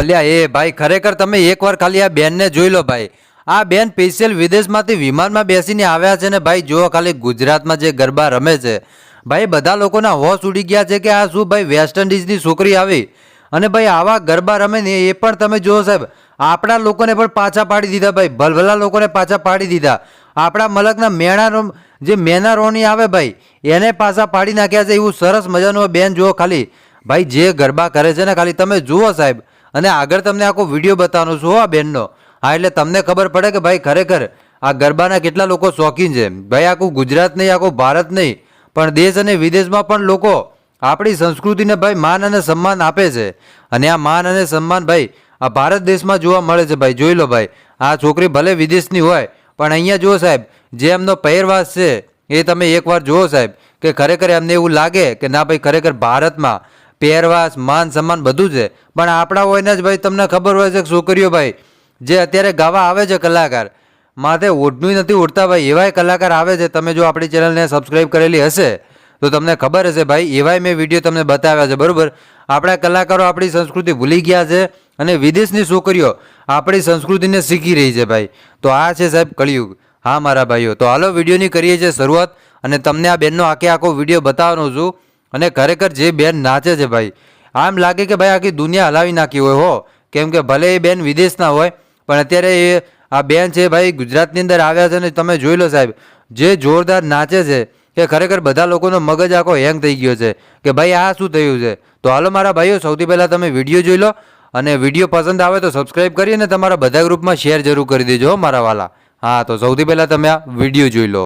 અલ્યા, એ ભાઈ, ખરેખર તમે એકવાર ખાલી આ બેનને જોઈ લો ભાઈ. આ બેન સ્પેશિયલ વિદેશમાંથી વિમાનમાં બેસીને આવ્યા છે ને ભાઈ, જુઓ ખાલી ગુજરાતમાં જે ગરબા રમે છે. ભાઈ, બધા લોકોના હોશ ઉડી ગયા છે કે આ શું ભાઈ વેસ્ટ ઇન્ડિઝની છોકરી આવી? અને ભાઈ, આવા ગરબા રમે ને એ પણ તમે જુઓ સાહેબ, આપણા લોકોને પણ પાછા પાડી દીધા ભાઈ, ભલભલા લોકોને પાછા પાડી દીધા. આપણા મલકના મેણા જે મેના રોની આવે ભાઈ, એને પાછા પાડી નાખ્યા છે. એવું સરસ મજાનું બેન જુઓ ખાલી. ભાઈ, જે ગરબા કરે છે ને ખાલી તમે જુઓ સાહેબ અને આગળ તમને આખો વીડિયો બતાવવાનો છું આ બેનનો. હા, એટલે તમને ખબર પડે કે ભાઈ ખરેખર આ ગરબાના કેટલા લોકો શોખીન છે. ભાઈ, આખું ગુજરાત નહીં, આખું ભારત નહીં, પણ દેશ અને વિદેશમાં પણ લોકો આપણી સંસ્કૃતિને ભાઈ માન અને સન્માન આપે છે. અને આ માન અને સન્માન ભાઈ આ ભારત દેશમાં જોવા મળે છે ભાઈ. જોઈ લો ભાઈ, આ છોકરી ભલે વિદેશની હોય, પણ અહીંયા જુઓ સાહેબ, જે એમનો પહેરવાસ છે, એ તમે એકવાર જુઓ સાહેબ, કે ખરેખર એમને એવું લાગે કે ના ભાઈ, ખરેખર ભારતમાં પહેરવાસ, માન સન્માન બધું છે. પણ આપણા હોયને જ ભાઈ તમને ખબર હોય છે છોકરીઓ ભાઈ, જે અત્યારે ગાવા આવે છે કલાકાર, માથે ઓઢનું નથી ઉડતા ભાઈ, એવાય કલાકાર આવે છે. તમે જો આપણી ચેનલને સબસ્ક્રાઈબ કરેલી હશે, તો તમને ખબર હશે ભાઈ, એવાય મેં વીડિયો તમને બતાવ્યા છે, બરાબર? આપણા કલાકારો આપણી સંસ્કૃતિ ભૂલી ગયા છે અને વિદેશની છોકરીઓ આપણી સંસ્કૃતિને શીખી રહી છે ભાઈ. તો આ છે સાહેબ કળિયુગ. હા મારા ભાઈઓ, તો હાલો વિડીયોની કરીએ છીએ શરૂઆત અને તમને આ બેનનો આખે આખો વીડિયો બતાવવાનો છું. અને ખરેખર જે બેન નાચે છે ભાઈ, આમ લાગે કે ભાઈ આખી દુનિયા હલાવી નાખી હોય હો. કેમ કે ભલે એ બેન વિદેશના હોય, પણ અત્યારે એ આ બેન છે ભાઈ ગુજરાતની અંદર આવ્યા છે ને તમે જોઈ લો સાહેબ, જે જોરદાર નાચે છે કે ખરેખર બધા લોકોનો મગજ આખો હેંગ થઈ ગયો છે કે ભાઈ આ શું થયું છે. તો હાલો મારા ભાઈઓ, સૌથી પહેલાં તમે વીડિયો જોઈ લો અને વીડિયો પસંદ આવે તો સબસ્ક્રાઈબ કરી અને તમારા બધા ગ્રુપમાં શેર જરૂર કરી દેજો મારા વાલા. હા, તો સૌથી પહેલાં તમે આ વીડિયો જોઈ લો.